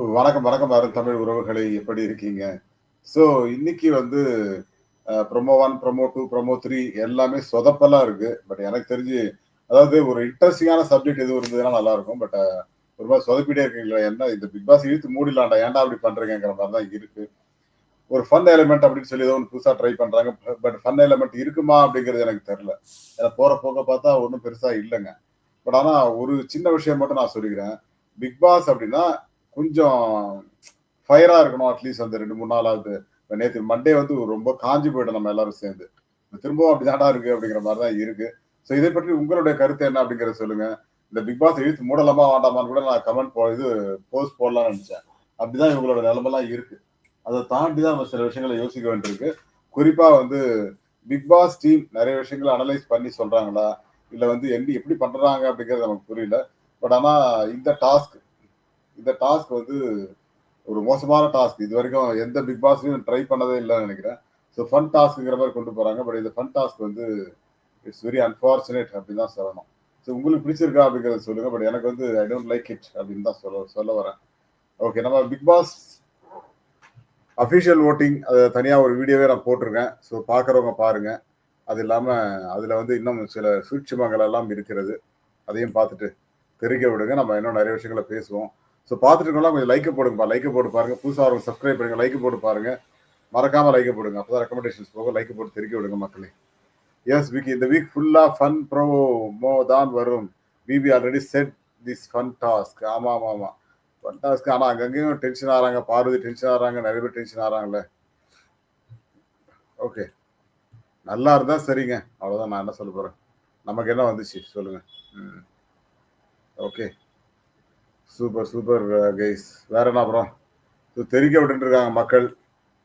வணக்கம் வணக்கம் அருண் தமிழ் உறவுகளை எப்படி இருக்கீங்க? ஸோ இன்னைக்கு வந்து promo one promo two promo three எல்லாமே சொதப்பெல்லாம் இருக்கு. பட் எனக்கு தெரிஞ்சு அதாவது ஒரு இன்ட்ரெஸ்டிங்கான சப்ஜெக்ட் எதுவும் இருந்ததுன்னா நல்லா இருக்கும் பட் ஒரு மாதிரி சொதப்பிட்டே இருக்கீங்களா? என்ன இந்த பிக் பாஸ் இழுத்து மூடிலாண்டா ஏன்டா அப்படி பண்றீங்கிற மாதிரி தான் இருக்கு. ஒரு ஃபன் எலிமெண்ட் அப்படின்னு சொல்லி ஏதோ ஒன்று புதுசாக ட்ரை பண்ணுறாங்க பட் ஃபன் எலிமெண்ட் இருக்குமா அப்படிங்கிறது எனக்கு தெரில ஏன்னா போகிற போக்க பார்த்தா ஒன்றும் பெருசாக இல்லைங்க. பட் ஆனால் ஒரு சின்ன விஷயம் மட்டும் நான் சொல்லிக்கிறேன். பிக் பாஸ் அப்படின்னா கொஞ்சம் ஃபயரா இருக்கணும் அட்லீஸ்ட் அந்த ரெண்டு மூணு நாளாவது. நேற்று மண்டே வந்து ரொம்ப காஞ்சி போயிட்டோம் நம்ம எல்லாரும் சேர்ந்து. திரும்பவும் அப்படிதான்டா இருக்கு அப்படிங்கிற மாதிரி தான் இருக்கு. ஸோ இதை பற்றி உங்களுடைய கருத்து என்ன அப்படிங்கிறத சொல்லுங்க. இந்த பிக் பாஸ் இழுத்து மூடலாமா வேண்டாமான்னு கூட நான் கமெண்ட் போ இது போஸ்ட் போடலாம்னு நினைச்சேன். அப்படிதான் இவங்களோட நிலைமெல்லாம் இருக்கு. அதை தாண்டி தான் நம்ம சில விஷயங்களை யோசிக்க வேண்டியிருக்கு. குறிப்பா வந்து பிக் பாஸ் டீம் நிறைய விஷயங்களை அனலைஸ் பண்ணி சொல்றாங்களா? இல்லை வந்து எப்படி எப்படி பண்றாங்க அப்படிங்கிறது நமக்கு புரியல. பட் ஆனால் இந்த டாஸ்க் இந்த டாஸ்க் வந்து ஒரு மோசமான டாஸ்க் இது வரைக்கும் எந்த பிக் பாஸ்லையும் ட்ரை பண்ணதே இல்லைன்னு நினைக்கிறேன். ஸோ ஃபன் டாஸ்க்குங்கிற மாதிரி கொண்டு போறாங்க. பட் இந்த ஃபன் டாஸ்க் வந்து இட்ஸ் வெரி அன்பார்ச்சுனேட் அப்படின்னு தான் சொல்லணும். ஸோ உங்களுக்கு பிடிச்சிருக்கா அப்படிங்கிறத சொல்லுங்க. பட் எனக்கு வந்து ஐ டோன்ட் லைக் இட் அப்படின்னு தான் சொல்ல சொல்ல வரேன். ஓகே நம்ம பிக் பாஸ் அஃபிஷியல் ஓட்டிங் அது தனியாக ஒரு வீடியோவே நான் போட்டிருக்கேன். ஸோ பார்க்குறவங்க பாருங்க. அது இல்லாமல் அதில் வந்து இன்னும் சில சூட்சுமங்கள் எல்லாம் இருக்கிறது. அதையும் பார்த்துட்டு தெரிவிக்க விடுங்க. நம்ம இன்னும் நிறைய விஷயங்களை பேசுவோம். ஸோ பார்த்துட்டு கொஞ்சம் லைக்கை போடுங்கப்பா லைக்கை போட்டு பாருங்க. புதுசாக வரவங்க சப்ஸ்கிரைப் பண்ணுங்க லைக் போட்டு பாருங்க. மறக்காம லைக்கை போடுங்க. அப்போ தான் ரெக்கமெண்டேஷன்ஸ் போக லைக் போட்டு தெரிவிக்க விடுங்க மக்களே. எஸ் வீக் இந்த வீக் ஃபுல்லாக ஃபன் ப்ரோ மோ தான் வரும். BB already set this fun task ஆமாம் ஆமாம் ஆமாம் ஃபன் டாஸ்க் ஆனால் அங்கங்கேயும் டென்ஷன் ஆகிறாங்க பார்வதி டென்ஷன் ஆகிறாங்க நிறைய பேர் டென்ஷன் ஆகிறாங்களே ஓகே நல்லா இருந்தா சரிங்க. அவ்வளோதான் நான் என்ன சொல்ல போகிறேன் நமக்கு என்ன வந்துச்சு? சொல்லுங்க. ம். ஓகே சூப்பர் சூப்பர் கைஸ் வேற என்ன அப்புறம் ஸோ தெரிக்க விட்டுட்டு இருக்காங்க மக்கள்.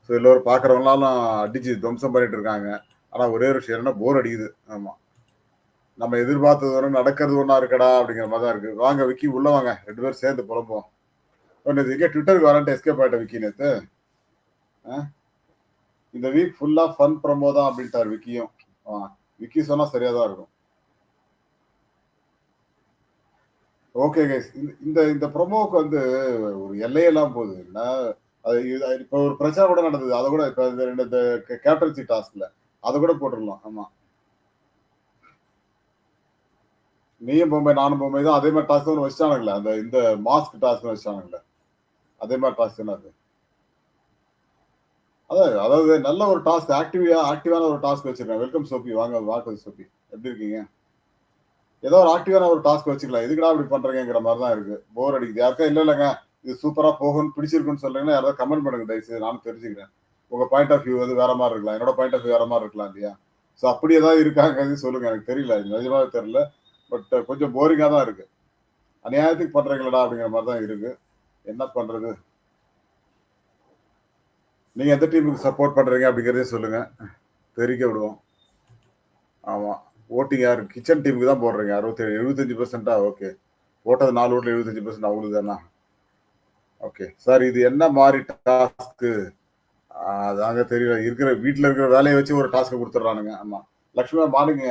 ஸோ எல்லோரும் பார்க்குறவங்களாலும் அடிச்சு துவம்சம் பண்ணிட்டு இருக்காங்க. ஆனால் ஒரே ஒரு விஷயம் என்ன? போர் அடிக்குது. ஆமாம் நம்ம எதிர்பார்த்தது ஒன்று நடக்கிறது ஒன்றா இருக்கடா அப்படிங்கிற மாதிரி தான் இருக்கு. வாங்க விக்கி உள்ள வாங்க. ரெண்டு பேரும் சேர்ந்து புலம்போம் ஒன்று எங்கே ட்விட்டருக்கு வரேன்ட்டு எஸ்கேப் ஆகிட்ட விக்கி நேற்று இந்த வீக் ஃபுல்லாக ஃபன் ப்ரமோ தான் அப்படின்ட்டார் விக்கியும். ஆ விக்கி சொன்னால் சரியாக தான் இருக்கும். ஓகே கைஸ் இந்த இந்த ப்ரொமோவுக்கு வந்து ஒரு எல்லையெல்லாம் போகுது. என்ன? அது இப்போ ஒரு பிரச்சனை கூட நடந்தது. அதை கூட இப்போ இந்த ரெண்டு இந்த கேப்டன்சி டாஸ்க்ல அதை கூட போட்டுடலாம். ஆமா. நீயும் பொம்மை நானும் பொம்மை தான். அதே மாதிரி டாஸ்க் ஒன்று வச்சானுங்களே அந்த இந்த மாஸ்க் டாஸ்க் வச்சானுங்களே அதே மாதிரி டாஸ்க் தானே அது? அதாவது அதாவது நல்ல ஒரு டாஸ்க் ஆக்டிவியா ஆக்டிவான ஒரு டாஸ்க் வச்சிருக்கேன். வெல்கம் சோபி வாங்க வாக்கு சோபி எப்படி இருக்கீங்க? ஏதோ ஒரு ஆக்டிவான ஒரு டாஸ்க் வச்சுக்கலாம். எதுக்குடா அப்படி பண்றீங்கிற மாதிரி தான் இருக்கு. போர் அடிக்குது. யாருக்கா இல்ல இல்லைங்க. இது சூப்பரா போகும்னு பிடிச்சிருக்குன்னு சொல்றீங்கன்னா யாராவது கமெண்ட் பண்ணுங்க. தயவுசெய்து நானும் தெரிஞ்சுக்கிறேன். உங்க பாயிண்ட் ஆஃப் வியூ வந்து வேற மாதிரி இருக்கலாம். என்னோட பாயிண்ட் ஆஃப் வியூ வேற மாதிரி இருக்கலாம் இல்லையா? ஸோ அப்படி ஏதாவது இருக்காங்க சொல்லுங்க. எனக்கு தெரியல. நிஜமாவே தெரியல. பட் கொஞ்சம் போரிங்கா தான் இருக்கு. அநியாயத்துக்கு பண்றீங்களடா அப்படிங்கிற மாதிரி தான் இருக்கு. என்ன பண்றது? நீங்க எந்த டீமுக்கு சப்போர்ட் பண்றீங்க அப்படிங்கிறதே சொல்லுங்க. தெரிவிக்க விடுவோம். ஆமா. ஓட்டிங் யார்? கிச்சன் டீமுக்கு தான் போடுறீங்க. அறுபத்தேழு எழுபத்தஞ்சு பர்சன்டா ஓகே போட்டது நாலு ஓட்டில் எழுபத்தஞ்சு பர்சன்ட் அவங்களுக்கு தானா? ஓகே சார் இது என்ன மாதிரி டாஸ்க்கு அதாங்க தெரியல. இருக்கிற வீட்டில் இருக்கிற வேலையை வச்சு ஒரு டாஸ்க்கு கொடுத்துட்றானுங்க. ஆமாம் லக்ஷ்மி பாருங்க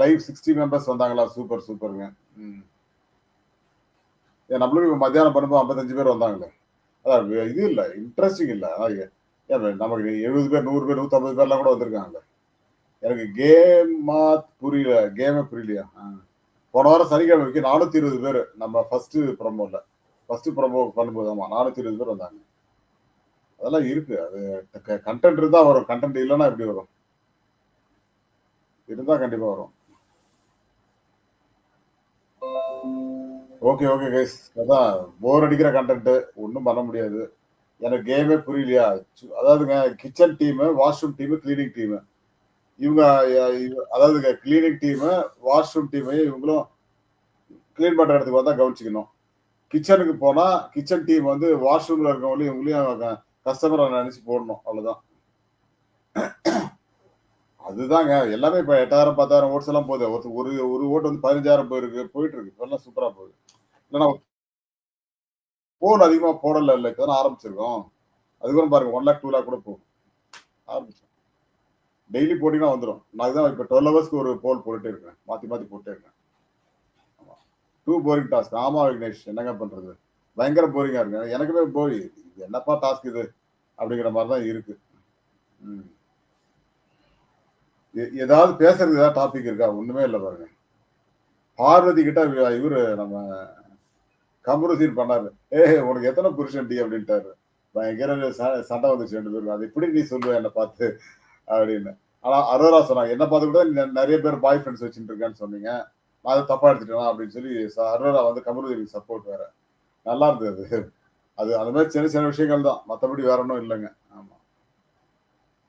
லைவ் சிக்ஸ்டி மெம்பர்ஸ் வந்தாங்களா? சூப்பர் சூப்பருங்க ம். ஏன் நம்மளுக்கு இப்போ மத்தியானம் பண்ணும்போது ஐம்பத்தஞ்சு பேர் வந்தாங்களே. அதான் இது இல்லை. இன்ட்ரெஸ்டிங் இல்லை. ஏன் நமக்கு எழுபது பேர் நூறு பேர் நூற்றம்பது பேர்லாம் கூட வந்திருக்காங்களே. எனக்கு கேமா புரியல கேமே புரியலையா? போன வாரம் சனிக்கிழமை வைக்க நானூத்தி இருபது பேர் நம்ம ஃபர்ஸ்ட் ப்ரொமோல ஃபர்ஸ்ட் ப்ரொமோ பண்ணும்போது ஆமா நானூத்தி இருபது பேர் வந்தாங்க. அதெல்லாம் இருக்கு. அது கண்டென்ட் இருந்தா வரும். கண்டென்ட் இல்லைன்னா எப்படி வரும்? இருந்தா கண்டிப்பா வரும். ஓகே ஓகே கைஸ் அதான் போர் அடிக்கிற கண்டென்ட் ஒன்றும் பண்ண முடியாது. எனக்கு கேமே புரியலையா? அதாவதுங்க kitchen team washroom team cleaning team இவங்க அதாவது கிளீனிங் டீமு வாஷ்ரூம் டீமு இவங்களும் கிளீன் பண்ற இடத்துக்கு வந்தா கவனிச்சுக்கணும். கிச்சனுக்கு போனா கிச்சன் டீம் வந்து வாஷ்ரூம்ல இருக்கவங்களையும் இவங்களையும் கஸ்டமரை நினைச்சு போடணும் அவ்வளவுதான். அதுதாங்க எல்லாமே இப்ப எட்டாயிரம் பத்தாயிரம் ஓட்ஸ் எல்லாம் போகுது. ஒருத்தர் ஒரு ஒரு ஓட்டு வந்து பதினஞ்சாயிரம் போயிருக்கு போயிட்டு இருக்கு இப்பெல்லாம் சூப்பரா போகுது. இல்லைன்னா போன் அதிகமா போடல இல்லை இப்பதான் ஆரம்பிச்சிருக்கோம். அதுக்கப்புறம் பாருங்க ஒன் லேக் டூ லேக் கூட போகும் ஆரம்பிச்சு டெய்லி போட்டிங்கன்னா வந்துடும் நான் தான் இப்போ டுவெல் ஹவர்ஸ்க்கு ஒரு போல் போட்டுட்டே இருக்கேன் மாற்றி மாற்றி போட்டே இருக்கேன் டூ போரிங் டாஸ்க் ஆமாம் விக்னேஷ். என்னங்க பண்றது? பயங்கர போரிங்காக இருக்கு. எனக்குமே போய் என்னப்பா டாஸ்க் இது? அப்படிங்கிற மாதிரி தான் இருக்கு. ம். எ- ஏதாவது பேசுறது ஏதாவது டாபிக் இருக்கா? ஒண்ணுமே இல்லை பாருங்க. பார்வதி கிட்ட இவர் இவரு நம்ம கமருதீன் பண்ணாரு. ஏ உனக்கு எத்தனை புருஷன் டி அப்படின்ட்டாரு. பயங்கர ச- சண்டை வந்துச்சு ரெண்டு பேரும் அது எப்படி நீ சொல்லுவ? என்னை பார்த்து. அப்படின்னு. ஆனா அரோரா சொன்னாங்க என்ன பார்த்து கூட நிறைய பேர் பாய் ஃப்ரெண்ட்ஸ் வச்சுட்டு இருக்கேன்னு சொன்னீங்க. நான் அதை தப்பா எடுத்துட்டேனா? அப்படின்னு சொல்லி ச- அரோரா வந்து கமருதீனுக்கு சப்போர்ட் வேற. நல்லா இருந்தது அது. அது மாதிரி சின்ன சின்ன விஷயங்கள் தான். மற்றபடி வேற ஒன்றும் இல்லைங்க. ஆமா.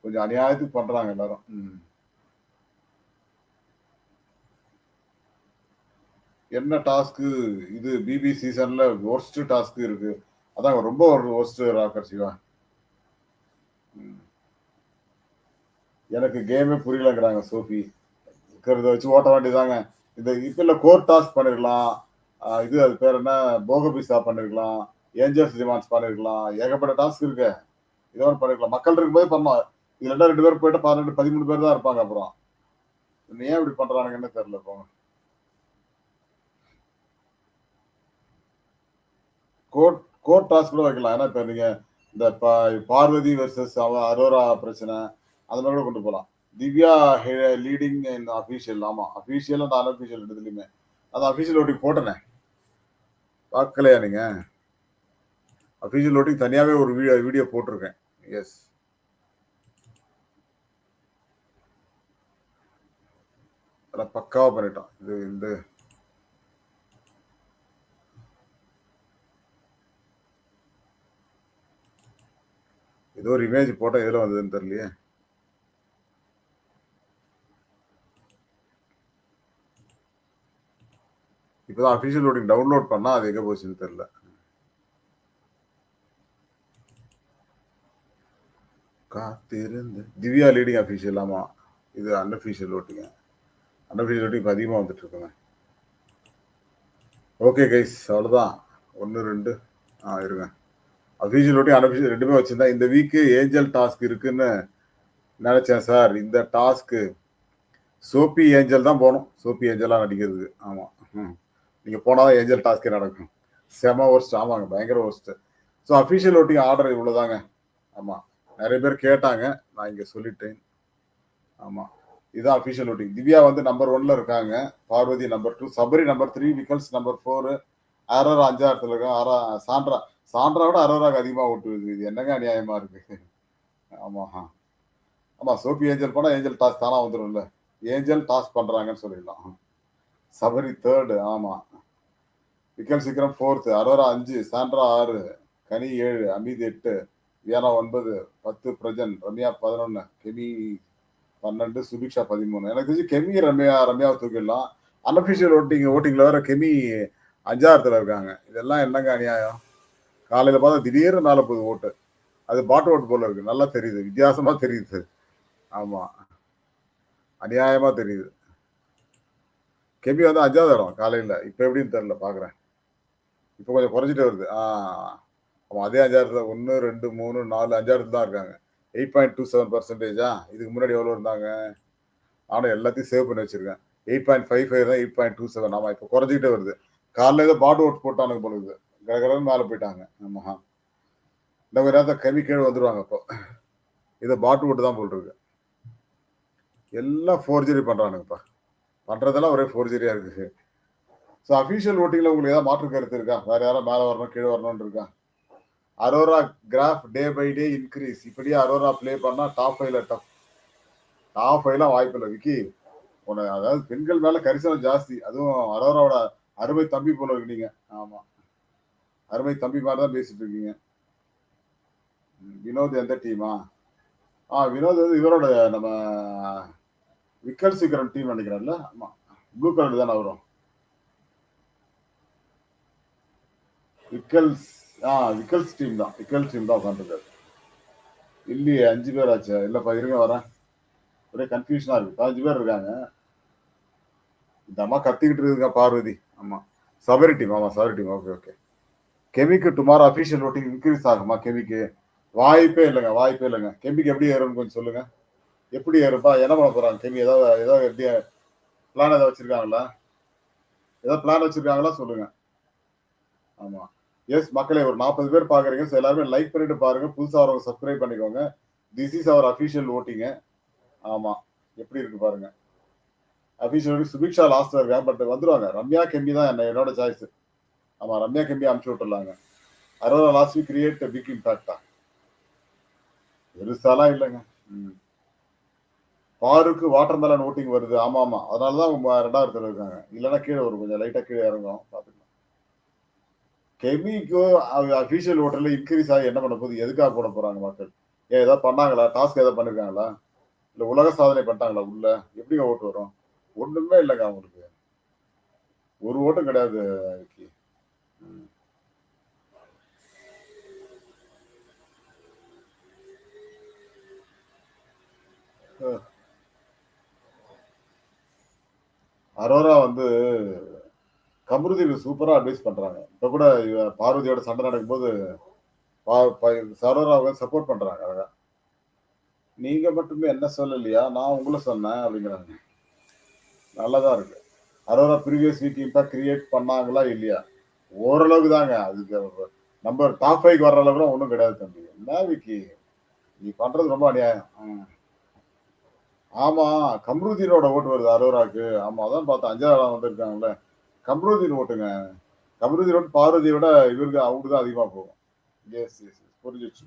கொஞ்சம் அநியாயத்துக்கு பண்றாங்க எல்லாரும். ம். என்ன டாஸ்க்கு? இது பிபி சீசன்ல ஒர்ஸ்ட் டாஸ்க் இருக்கு. அதான் ரொம்ப ஒரு ஒர்ஸ்ட் ராக்கர் சிவா. ம். எனக்கு கேமே புரியலங்கிறாங்க சோஃபி. இருக்கிறத வச்சு ஓட்ட வேண்டியதாங்க இந்த இப்ப இல்ல கோர் டாஸ்க் பண்ணிருக்கலாம் இது அது பேர் என்ன? போகபிசா பண்ணிருக்கலாம். ஏஞ்சல்ஸ் டிமாண்ட்ஸ் பண்ணிருக்கலாம். ஏகப்பட்ட டாஸ்க் இருக்கு. இதோட பண்ணிருக்கலாம். மக்கள் இருக்கும்போது பண்ணலாம். இதுல ரெண்டா ரெண்டு பேர் போயிட்டு பன்னெண்டு பதிமூணு பேர் தான் இருப்பாங்க அப்புறம். ஏன் இப்படி பண்றானுங்கன்னு தெரியல இப்போ. கோர்ட் கோர்ட் டாஸ்க் கூட வைக்கலாம். ஏன்னா இப்ப நீங்க? இந்த பார்வதி வெர்சஸ் அரோரா பிரச்சனை. அந்த மாதிரி கூட கொண்டு போகலாம் திவ்யா லீடிங் இன் அஃபீஷியல் ஆமா அஃபீஷியல் அண்ட் அன்அஃபீஷியல் ரெண்டுலையுமே அது அஃபீஷியல் ஓட்டிங் போட்டனே. பார்க்கலையா நீங்க? அஃபீஷியல் ஓட்டிங் தனியாகவே ஒரு வீடியோ வீடியோ போட்டிருக்கேன். எஸ் அதெல்லாம் பக்காவாக பண்ணிட்டான். இது இந்த. ஏதோ ஒரு இமேஜ் போட்டால் எதில் வந்ததுன்னு தெரியலையே. இப்போதான் அஃபீஷியல் லோடிங் டவுன்லோட் பண்ணா அது எங்க போச்சுன்னு தெரியல. காத்திருந்து. திவ்யா லீடிங் அஃபீஷியல் ஆமா. இது அன்அஃபீஷியல் ஓட்டிங்க அன்அஃபீஷியல் ஓட்டிங் இப்போ அதிகமாக வந்துட்டு இருக்குங்க. ஓகே கைஸ் அவ்வளோதான் ஒன்று ரெண்டு. ஆ இருங்க. அஃபீஷியல் ஓட்டிங் அன்அஃபீஷியல் ரெண்டுமே வச்சிருந்தா இந்த வீக்கு ஏஞ்சல் டாஸ்க் இருக்குன்னு நினைச்சேன் சார். இந்த டாஸ்க்கு சோப்பி ஏஞ்சல் தான் போகணும். சோப்பி ஏஞ்சலாக நடிக்கிறதுக்கு. ஆமாம் ம். நீங்கள் போனால் தான் ஏஞ்சல் டாஸ்க்கே நடக்கும். செம ஒர்ஸ்ட் ஆமாங்க பயங்கர worst so official voting order இவ்வளோதாங்க ஆமாம் நிறைய பேர் கேட்டாங்க. நான் இங்கே சொல்லிட்டேன். ஆமாம் இதுதான் அஃபீஷியல் ஓட்டிங் திவ்யா வந்து நம்பர் ஒன்ல இருக்காங்க. Parvathy number two Sabari number three Vikkals number four Aurora அஞ்சாயிரத்தில் இருக்கும் அரா சாண்ட்ரா. சாண்ட்ரா விட அரோராக்கு அதிகமாக ஓட்டுது இது என்னங்க அநியாயமாக இருக்கு? ஆமாம் ஆமாம் சோஃபி ஏஞ்சல் போனால் ஏஞ்சல் டாஸ் தானா வந்துடும்ல ஏஞ்சல் டாஸ் பண்ணுறாங்கன்னு சொல்லிடலாம். சபரி தேர்டு ஆமாம் விக்கல் சீக்கிரம் ஃபோர்த்து அரோரா அஞ்சு சாண்ட்ரா ஆறு கனி ஏழு அமித் எட்டு வியானா ஒன்பது பத்து பிரஜன் ரம்யா பதினொன்று கெமி பன்னெண்டு சுபிக்ஷா பதிமூணு. எனக்கு தெரிஞ்சு கெமி ரம்யா ரம்யாவை தூக்கிடலாம். அன்அஃபிஷியல் ஓட்டிங் ஓட்டிங்கில் வேற கெமி அஞ்சாயிரத்தில் இருக்காங்க. இதெல்லாம் என்னங்க அநியாயம்? காலையில் பார்த்தா திடீர்னு நாலு போகுது ஓட்டு அது பாட்டு ஓட்டு போல இருக்கு. நல்லா தெரியுது. வித்தியாசமாக தெரியுது. ஆமாம் அநியாயமாக தெரியுது. கெமி வந்து அஞ்சாவது இடம். காலையில். இப்போ எப்படின்னு தெரியல. பார்க்குறேன் இப்போ கொஞ்சம் குறைஞ்சிட்டே வருது. ஆ ஆமா அதே அஞ்சாயிரத்துல ஒன்று ரெண்டு மூணு நாலு அஞ்சாயிரத்துல தான் இருக்காங்க. எயிட் பாயிண்ட் டூ செவன் பர்சன்டேஜா இதுக்கு முன்னாடி எவ்வளோ இருந்தாங்க? நானும் எல்லாத்தையும் சேவ் பண்ணி வச்சிருக்கேன். எயிட் பாயிண்ட் ஃபைவ் ஃபைவ் தான் எயிட் பாயிண்ட் டூ செவன். ஆமாம் இப்போ குறைஞ்சிக்கிட்டே வருது. காலைல ஏதோ பாட் ஓட் போட்டானுங்க பொழுது கடகடன்னு மேலே போயிட்டாங்க. ஆமாம் இந்த ஒரு நேரத்தை கவி கீழே வந்துடுவாங்க இப்போ இதை பாட்டு ஓட்டு தான் போட்டுருக்கு எல்லாம் ஃபோர்ஜரி பண்ணுறானுங்கப்பா பண்ணுறதெல்லாம் ஒரே ஃபோர்ஜரியாக இருக்குது ஸோ அஃபீஷியல் ஓட்டிங்கில் உங்களுக்கு ஏதாவது மாற்று கருத்து இருக்கா? வேற யாரும் மேலே வரணும் கீழே வரணும்னு இருக்கா? Aurora graph day by day increase இப்படியே அரோரா ப்ளே பண்ணால் டாப் ஃபைவ்ல டஃப் டாப் ஃபைவ்லாம் வாய்ப்பு இல்லை விக்கி. உன அதாவது பெண்கள் மேலே கரிசனம் ஜாஸ்தி. அதுவும் அரோராவோட அருமை தம்பி போல இருக்கீங்க ஆமாம் அருமை தம்பி மாதிரி தான் பேசிட்டு இருக்கீங்க. வினோத் எந்த டீமா ஆ? வினோத் வந்து இவரோட நம்ம விக்கல் சீக்கிரம் டீம் நினைக்கிறேன்ல ஆமாம் ப்ளூ கலர் தானே வரும் விக்கல்ஸ் ஆ விக்கல்ஸ் டீம் தான். விக்கல்ஸ் டீம் தான் உட்காந்துருக்காரு இல்லையே அஞ்சு பேர் ஆச்சு. இல்லைப்பா இருங்க வரேன். ஒரே கன்ஃபியூஷனாக இருக்கு. பதினஞ்சு பேர் இருக்காங்க. இந்த அம்மா கத்திக்கிட்டு இருக்குங்க பார்வதி. ஆமாம் சபரி டீம் ஆமா சபரி டீம் ஓகே ஓகே கெமிக்கு டுமாரோ அஃபீஷியல் ஓட்டிங் இன்க்ரீஸ் ஆகுமா கெமிக்கு? வாய்ப்பே இல்லைங்க வாய்ப்பே இல்லைங்க. கெமிக்கு எப்படி ஏறும்னு கொஞ்சம் சொல்லுங்க. எப்படி ஏறுப்பா என்ன பண்ண போறாங்க? கெமி ஏதாவது ஏதாவது எப்படி பிளான் ஏதாவது வச்சிருக்காங்களா? ஏதாவது பிளான் வச்சிருக்காங்களா? சொல்லுங்க. ஆமாம் எஸ் மக்களை ஒரு நாற்பது பேர் பாக்குறீங்க. ஸோ எல்லாருமே லைக் பண்ணிட்டு பாருங்க. புதுசா வரவங்க சப்ஸ்கிரைப் பண்ணிக்கோங்க. திஸ் இஸ் அவர் அஃபிஷியல் ஓட்டிங்க ஆமா. எப்படி இருக்கு பாருங்க. அஃபிஷியல் சுபிக்ஷா லாஸ்ட்ல இருக்கா பட் வந்துருவாங்க. ரம்யா கெம்பி தான் என்ன என்னோட சாய்ஸ் ஆமா ரம்யா கெம்பி அனுப்பிச்சு விட்டுருலாங்க Aurora last week create big இம்பாக்டா பெருசாலாம் இல்லைங்க. ம். பாருக்கு வாட்டர் மேலன் ஓட்டிங் வருது. ஆமா ஆமா. அதனாலதான் அவங்க ரெண்டாவது இருக்காங்க. இல்லைன்னா கீழே வரும். கொஞ்சம் லைட்டா கீழே இறங்கும். பார்த்துக்கலாம் கெமிக்கோ அபிஷியல் ஓட்டர்ல இன்க்ரீஸ் ஆகி என்ன பண்ண போகுது? எதுக்காக போட போறாங்க மக்கள்? ஏன் ஏதாவது பண்ணாங்களா? டாஸ்க் ஏதாவது பண்ணிருக்காங்களா? இல்ல உலக சாதனை பண்ணிட்டாங்களா உள்ள? எப்படிங்க ஓட்டு வரும்? ஒண்ணுமே இல்லைங்க அவங்களுக்கு. ஒரு ஓட்டும் கிடையாது விக்கி. அரோரா வந்து கமருதி சூப்பரா அட்வைஸ் பண்றாங்க. இப்ப கூட பார்வதியோட சண்டை நடக்கும்போது பா- ப- சரோராவை சப்போர்ட் பண்றாங்க அழகா. நீங்க மட்டுமே என்ன சொல்லலையா? நான் உங்களை சொன்னேன் அப்படிங்கிறாங்க. நல்லதா இருக்கு. Aurora previous week impact create பண்ணாங்களா இல்லையா? ஓரளவுக்கு தாங்க. அதுக்கு நம்ம டாப் ஃபைவ் வர்ற அளவுக்கு ஒன்றும் கிடையாது தம்பி. என்ன விக்கி? நீ பண்றது ரொம்ப அநியாயம். ம். ஆமா கம்ருதீனோட ஓட்டு வருது அரோராக்கு. ஆமா அதான் பார்த்தேன். அஞ்சாவது வந்திருக்காங்களே கமருதீன் ஓட்டுங்க. கமருதீன் ஓட்டு பார்வதியை விட இவருக்கு அவங்களுக்கு தான் அதிகமாக போகும். எஸ் எஸ் புரிஞ்சிச்சு.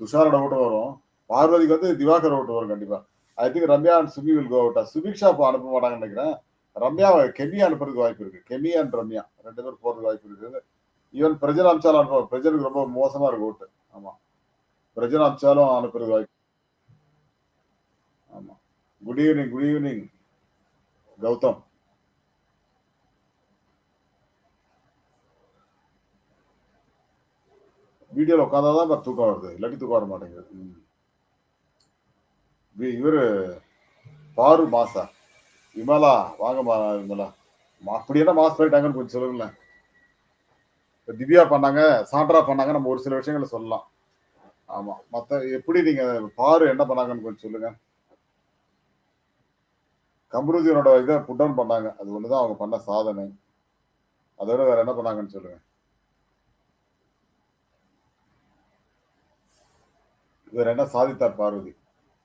துஷாரோட ஓட்டு வரும். பார்வதிக்கு வந்து திவாகர் ஓட்டு வரும் கண்டிப்பாக I think Ramya and Subi will go அவுட்டா சுபிக்ஷா இப்போ அனுப்ப மாட்டாங்கன்னு நினைக்கிறேன். ரம்யா கெமி அனுப்புறதுக்கு வாய்ப்பு இருக்கு. கெமி அண்ட் ரம்யா. ரெண்டு பேரும் போறதுக்கு வாய்ப்பு இருக்கு. ஈவன் பிரஜன் அமிச்சாலும் அனுப்ப பிரஜனுக்கு ரொம்ப மோசமா இருக்கு ஓட்டு. ஆமா. பிரஜன் அமிச்சாலும் அனுப்புறதுக்கு வாய்ப்பு ஆமா. Good evening good evening Gautham. வீடியோல உட்காந்தாதான் பாரு தூக்கம் வருது. இல்லாட்டி தூக்கம் வர மாட்டேங்குது. இவரு பாரு மாசா. விமலா வாங்க விமலா அப்படி என்ன மாஸ் போயிட்டாங்கன்னு கொஞ்சம் சொல்லுங்களேன். இப்ப திவ்யா பண்ணாங்க சாண்ட்ரா பண்ணாங்க நம்ம ஒரு சில விஷயங்களை சொல்லலாம். ஆமா. மத்த எப்படி நீங்க பாரு என்ன பண்ணாங்கன்னு கொஞ்சம் சொல்லுங்க. கம்ருதீனோட இதை புட் டவுன் பண்ணாங்க. அது ஒண்ணுதான் அவங்க பண்ண சாதனை. அதோட வேற என்ன பண்ணாங்கன்னு சொல்லுங்க. வேற என்ன சாதித்தார் Parvathy?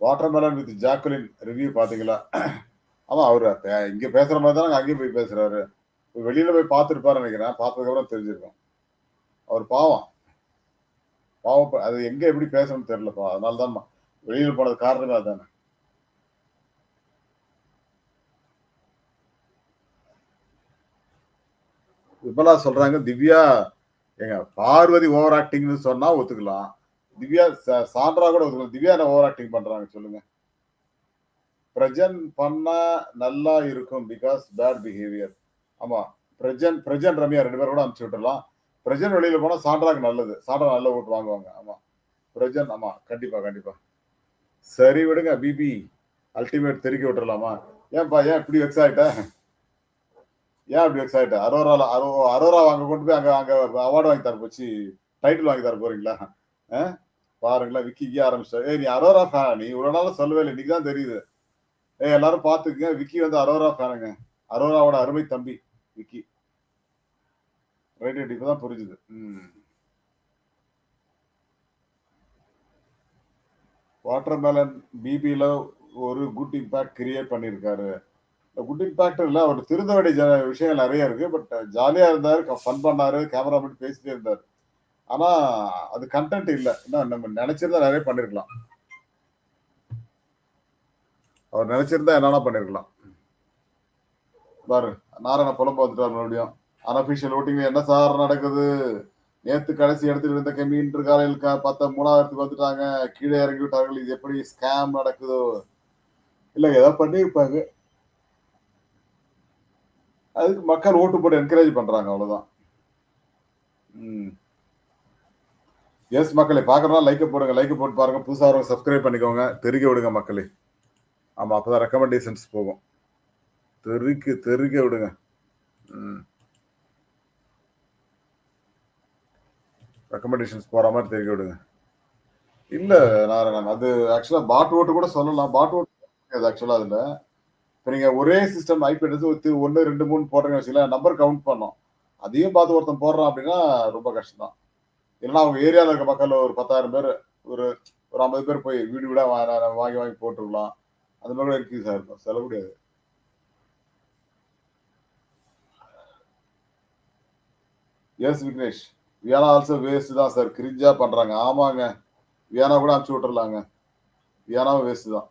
Watermelon with Jacqueline review பார்த்தீங்களா? ஆமா அவர் இங்கே பேசுகிற பேசுற மாதிரி தானே அங்கேயும் போய் பேசுறாரு. வெளியில போய் பார்த்துருப்பாரு நினைக்கிறேன். பார்த்ததுக்கப்புறம் தெரிஞ்சிருக்கோம். அவர் பாவம். பாவம் அது எங்க எப்படி பேசணும்னு தெரியலப்பா. அதனால தான் வெளியில் போனது காரணமே அதுதானே விமலா சொல்றாங்க திவ்யா எங்க பார்வதி ஓவர் ஆக்டிங்னு சொன்னா ஒத்துக்கலாம். திவ்யா ச- கூட திவ்யா என்ன ஓவர் ஆக்டிங் பண்றாங்க சொல்லுங்க. பிரஜன் பண்ணா நல்லா இருக்கும் பிகாஸ் பேட் பிஹேவியர் ஆமா பிரஜன் பிரஜன் ரம்யா ரெண்டு பேரும் கூட அனுப்பிச்சு விட்டுலாம் பிரஜன் வெளியில போனா சாண்ட்ராக்கு நல்லது. சாண்ட்ரா நல்ல ஓட்டு வாங்குவாங்க. ஆமா பிரஜன் ஆமா கண்டிப்பா கண்டிப்பா. சரி விடுங்க பிபி அல்டிமேட் தெருக்கி விட்டுறலாமா? ஏன்பா ஏன் இப்படி வெக்ஸ் ஆயிட்ட? ஏன் இப்படி வெக்ஸ் ஆயிட்ட? அரோரா அரோ அரோரா வாங்க கொண்டு போய் அங்க அங்க அவார்டு வாங்கி தர போச்சு. டைட்டில் வாங்கி தர போறீங்களா? ஆ? பாருங்களேன் விக்கி விக்கி ஏய் நீ அரோரா ஃபேன் நீ இவ்வளவு நாள் சொல்லவே இல்லை. இன்னைக்கு தான் தெரியுது. ஏய் எல்லாரும் பார்த்துக்குங்க. விக்கி வந்து அரோரா ஃபேனுங்க அரோராவோட அருமை தம்பி விக்கி. ரைட் ரைட் இப்பதான் புரிஞ்சுது. ம். வாட்டர் மேலன் பிபில ஒரு குட் இம்பேக்ட் கிரியேட் பண்ணியிருக்காரு. குட் இம்பேக்ட் இல்லை அவர் திருந்த வேண்டிய விஷயம் விஷயங்கள் நிறைய இருக்கு. பட் ஜாலியா இருந்தாரு ஃபன் பண்ணாரு கேமரா பண்ணி பேசிட்டே இருந்தாரு. ஆனா அது கண்டென்ட் இல்ல. நம்ம நினைச்சிருந்தா நிறைய பண்ணிருக்கலாம். அவர் நினைச்சிருந்தா என்னன்னா பண்ணிருக்கலாம். பாரு நாராயண புலம்பு வந்துட்டார் மறுபடியும். அன்அபிஷியல் ஓட்டிங்ல என்ன சார் நடக்குது? நேத்து கடைசி இடத்துல இருந்த கம்மின்ற காலையில் க- பார்த்தா மூணாயிரத்துக்கு வந்துட்டாங்க. கீழே இறங்கி விட்டார்கள். இது எப்படி ஸ்கேம் நடக்குதோ? இல்ல ஏதோ பண்ணியிருப்பாங்க. அதுக்கு மக்கள் ஓட்டு போட்டு என்கரேஜ் பண்றாங்க அவ்வளவுதான். ம். எஸ் மக்களை பார்க்கறதா லைக் போடுங்க லைக் போட்டு பாருங்க. புதுசாக வரவங்க சப்ஸ்கிரைப் பண்ணிக்கோங்க. தெருக்க விடுங்க மக்களே. ஆமாம் அப்போ தான் ரெக்கமெண்டேஷன்ஸ் போகும். தெருக்கு தெருக்க விடுங்க. ம். ரெக்கமெண்டேஷன்ஸ் போகிற மாதிரி தெருக்க விடுங்க. இல்லை நாராயணன் அது ஆக்சுவலாக பாட் ஓட்டு கூட சொல்லலாம். பாட் ஓட்டு ஆக்சுவலாக அதில். இப்போ நீங்கள் ஒரே சிஸ்டம் ஐபி எடுத்து ஒன்று ரெண்டு மூணு போடுறீங்க வச்சுக்கலாம் நம்பர் கவுண்ட் பண்ணோம் அதையும் பார்த்து ஒருத்தன் போடுறான் அப்படின்னா ரொம்ப கஷ்டம் தான் இல்லைன்னா அவங்க ஏரியாவில் இருக்க மக்கள் ஒரு பத்தாயிரம் பேர் ஒரு ஒரு ஐம்பது பேர் போய் வீடு வீடாக வாங்க வாங்கி வாங்கி போட்டுருக்கலாம். அந்த மாதிரி கூட இருக்குது சார் இருக்கும் செல்ல முடியாது yes Vignesh Viyana also waste தான் சார் கிரிஞ்சா பண்றாங்க. ஆமாங்க. வியானா கூட அனுப்பிச்சு விட்டுறலாங்க. வியானாவும் வேஸ்ட் தான்.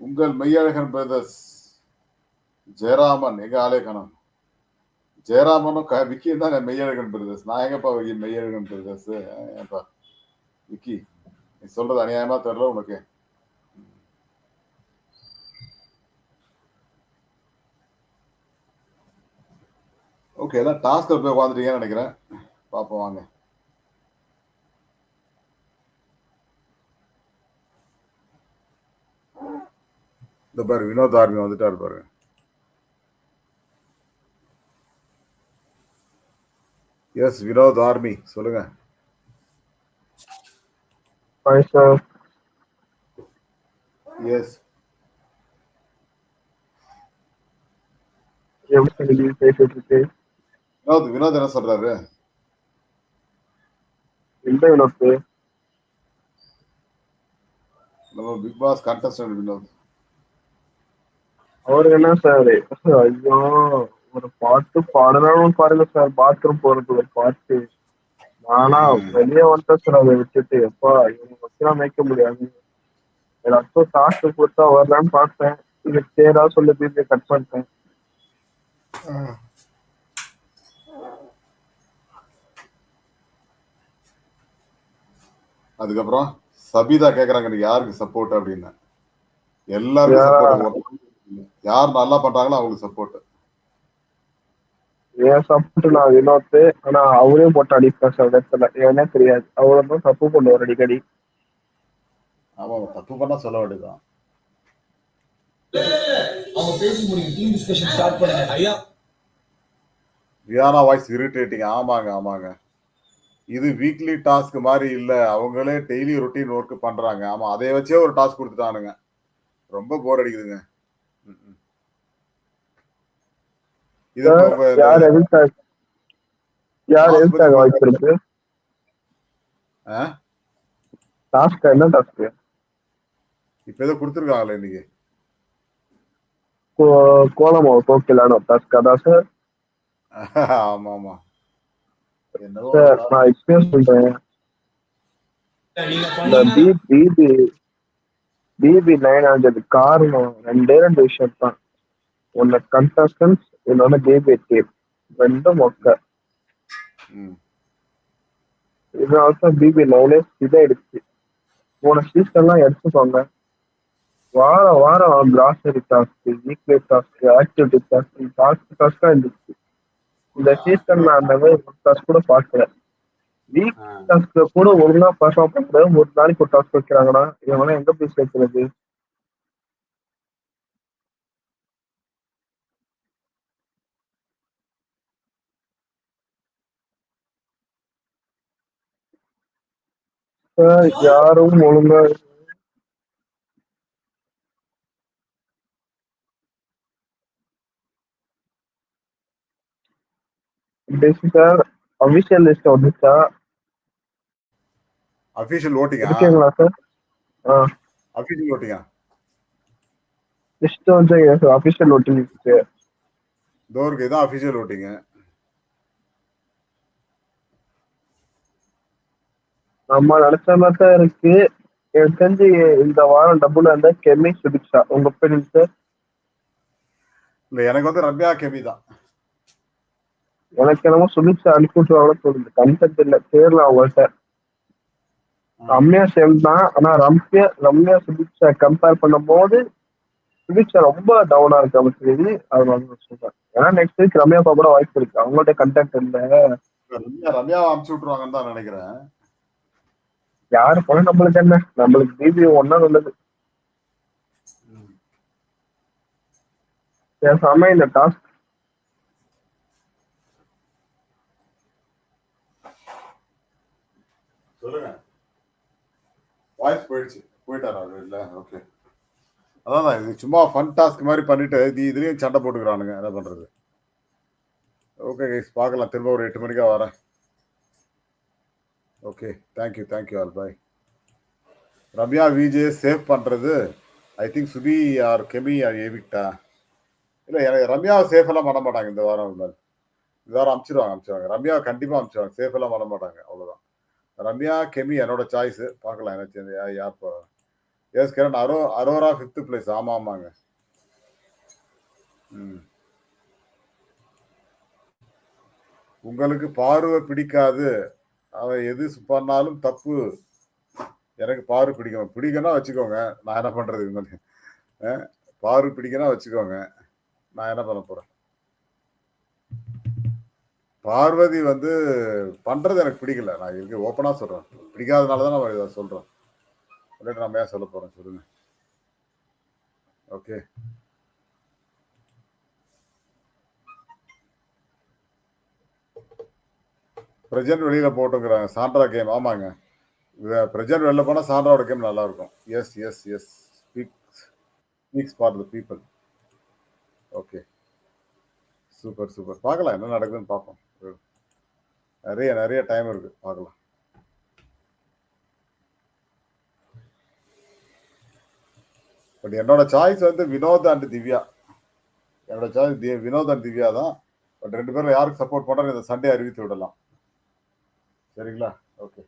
உங்கள் மெய்யழகன் பிரதர்ஸ் ஜெயராமன் எங்க ஆலயக்கணம் ஜெயராமனும் க- விக்கியும் தான் மெய்யழகன் பிரதர்ஸ் நான் எங்கப்பா விக்கி மெய்யழகன் பிரதர்ஸ் ஏன்ப்பா விக்கி நீ சொல்றது அநியாயமா தெரியல உனக்கு. ஓகே எல்லாம் டாஸ்க்ல போய் உட்காந்துட்டீங்கன்னு நினைக்கிறேன். பார்ப்போம் வாங்க. இந்த பாரு வினோத் ஆர்மி வந்துட்டார் பாருங்க எஸ் வினோத் ஆர்மி சொல்லுங்க. Hi sir yes Vinoth Vinoth என்ன சொல்றாரு? எந்த வினோத்து நம்ம பிக் பாஸ் கண்டஸ்டன்ட் வினோத் அவருக்கு என்ன சார் ஐயோ. ஒரு பாட்டு பாடணும் பாருங்க சார் பாத்ரூம் போறது ஒரு பாட்டு. நானா வெளியே வந்துட்டேன் சார் அதை விட்டுட்டு எப்பா இவங்க வச்சுலாம் மேய்க்க முடியாது. எல்லாத்தையும் காசு கொடுத்தா வரலான்னு பார்த்தேன். இது சேரா சொல்லி திருப்பி கட் பண்ணிட்டேன். அதுக்கப்புறம் சபிதா கேக்குறாங்க யாருக்கு சப்போர்ட் அப்படின்னு. எல்லாருக்கும் சப்போர்ட் யார்? நல்லா பண்றாங்களோ அவங்களுக்கு சப்போர்ட் ஏன் சப்போர்ட் நான் வினோத்து ஆனா அவரையும் போட்டு அடிப்பேன் சார் இடத்துல ஏன்னே தெரியாது. அவரை தான் தப்பு பண்ணுவார் அடிக்கடி. ஆமா தப்பு பண்ணா சொல்ல வேண்டியதுதான். அவங்க பேசி முடியும் டீம் டிஸ்கஷன் ஸ்டார்ட் பண்ணுங்க. ஐயா. ரியானா வாய்ஸ் இரிட்டேட்டிங் ஆமாங்க ஆமாங்க. இது வீக்லி டாஸ்க் மாதிரி இல்ல. அவங்களே டெய்லி ரொட்டீன் ஒர்க் பண்றாங்க. ஆமா அதை வச்சே ஒரு டாஸ்க் கொடுத்துட்டானுங்க. ரொம்ப போர் அடிக்குதுங்க ம், ம். இது யார் எதுக்காக யார் எதுக்காக வாய்ப்பு இருக்கு? டாஸ்க் என்ன டாஸ்க் இப்ப ஏதோ கொடுத்துருக்காங்களே இன்னைக்கு. கோலமாவு கோக்கிலான டாஸ்க் அதான் சார் ஆமா ஆமா சார் நான் இப்பயே சொல்றேன் நீங்க இந்த பண்ணீங்க பி பிபி பிபி நைன் ஆனது காரணம் ரெண்டே ரெண்டு விஷயம் தான் ஒன்னு கண்டஸ்டன்ஸ் பிபி டீம் ரெண்டும் மொக்க ம். இதனால தான் பிபி நைனே இதாயிடுச்சு போன சீசன்லாம் எடுத்துக்கோங்க. வாரம் வாரம் grocery task weekly task activity task task டாஸ்கா இருந்துச்சு. இந்த சீசன் நான் அந்த மாதிரி டாஸ்க் கூட பார்க்கல. வீக் டாஸ்க் கூட ஒழுங்கா பர்ஃபார்ம் பண்றது ஒரு நாளைக்கு ஒரு டாஸ்க் வைக்கிறாங்கன்னா இவங்களாம் எங்க போய் சேர்க்கிறது? சார், யாரும் ஒழுங்கா சார் அபிஷியல் லிஸ்ட் வந்துச்சா? அபிஷியல் ஓட்டிங்கா இருக்கீங்களா சார்? அபிஷியல் ஓட்டிங்கா லிஸ்ட் வந்து அபிஷியல் நோட்டிங் லிஸ்ட் தோருக்கு இதான் அபிஷியல் ஓட்டிங்க நம்ம நினைச்ச மாதிரி தான் இருக்கு. எனக்கு தெரிஞ்சு இந்த வாரம் டபுள் அந்த கெமி சுபிக்ஷா. உங்க ஒப்பீனியன் சார் இல்ல எனக்கு வந்து ரம்யா கெமி தான். எனக்கு என்னமோ சுபிக்ஷா அனுப்பி விட்டுருவாங்களோ தோணுது. கன்செப்ட் இல்ல தேர்ல அவங்கள்ட்ட. ரம்யா சேம் தான். ஆனா ரம்யா ரம்யா சுபிக்ஷா கம்பேர் பண்ணும்போது சுபிக்ஷா ரொம்ப டவுனா இருக்கு அவங்க சரி அதனால சொல்றேன். ஏன்னா நெக்ஸ்ட் வீக் ரம்யா கூட வாய்ப்பு இருக்கு. அவங்கள்ட்ட கண்டென்ட் இல்ல. ரம்யா ரம்யா அமுச்சு விட்டுருவாங்கன்னு தான் நினைக்கிறேன். யாரு போனா நம்மளுக்கு என்ன? நம்மளுக்கு பிபி ஒன்னா நல்லது பேசாம இந்த டாஸ்க் சொல்லுங்க. வாய்ஸ் போயிடுச்சு. போயிட்டாரா அவரு? இல்ல ஓகே அதான் இது சும்மா ஃபன் டாஸ்க் மாதிரி பண்ணிட்டு இது இதுலயும் சண்டை போட்டுக்கிறானுங்க. என்ன பண்ணுறது ஓகே கைஸ் பார்க்கலாம். திரும்ப ஒரு எட்டு மணிக்கா வரேன். Okay thank you thank you all bye Ramya VJ save பண்ணுறது I think Subi or Kemy or ஏவிக்டா இல்லை எனக்கு ரம்யாவை சேஃப் எல்லாம் பண்ண மாட்டாங்க இந்த வாரம் இந்த வாரம் அனுப்பிச்சிடுவாங்க அனுப்பிச்சிடுவாங்க ரம்யாவை கண்டிப்பாக அனுப்பிச்சிடுவாங்க சேஃப் எல்லாம் பண்ண மாட்டாங்க அவ்வளோதான் ரம்யா கெமி என்னோட சாய்ஸு பார்க்கலாம் எனக்கு தெரிஞ்சு யார் யார் எஸ் கிரண் அரோ அரோரா ஃபிஃப்த்து பிளேஸ் ஆமாம் ஆமாங்க ம். உங்களுக்கு பார்வை பிடிக்காது. அவன் எது பண்ணாலும் தப்பு. எனக்கு பாரு பிடிக்கும் பிடிக்கணும் வச்சுக்கோங்க. நான் என்ன பண்ணுறது இவங்க அஹ், பார்வை பிடிக்கணும் வச்சுக்கோங்க. நான் என்ன பண்ண போகிறேன் பார்வதி வந்து பண்ணுறது எனக்கு பிடிக்கல. நான் இருக்கு ஓப்பனாக சொல்கிறேன் பிடிக்காதனால தான் நம்ம இதை சொல்கிறோம் இல்லாட்டி நம்ம ஏன் சொல்ல போகிறோம் சொல்லுங்கள் ஓகே பிரஜன் வெளியில போட்டுங்கிறாங்க. Sandra game. ஆமாங்க. பிரஜன் வெளில போனா சாண்ட்ராவோட கேம் நல்லா இருக்கும் yes yes yes speaks for the people okay super super பார்க்கலாம். என்ன நடக்குதுன்னு பார்ப்போம். நிறைய நிறைய டைம் இருக்கு. பார்க்கலாம். பட் என்னோட சாய்ஸ் வந்து வினோத் அண்ட் திவ்யா. என்னோட சாய்ஸ் வினோத் அண்ட் திவ்யா தான். பட் ரெண்டு பேரும் யாருக்கு சப்போர்ட் பண்ணுறோம் இந்த சண்டே அறிவித்து விடலாம். சரிங்களா? ஓகே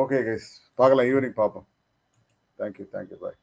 ஓகே கைஸ் பார்க்கலாம் ஈவினிங் பார்ப்போம். Thank you thank you bye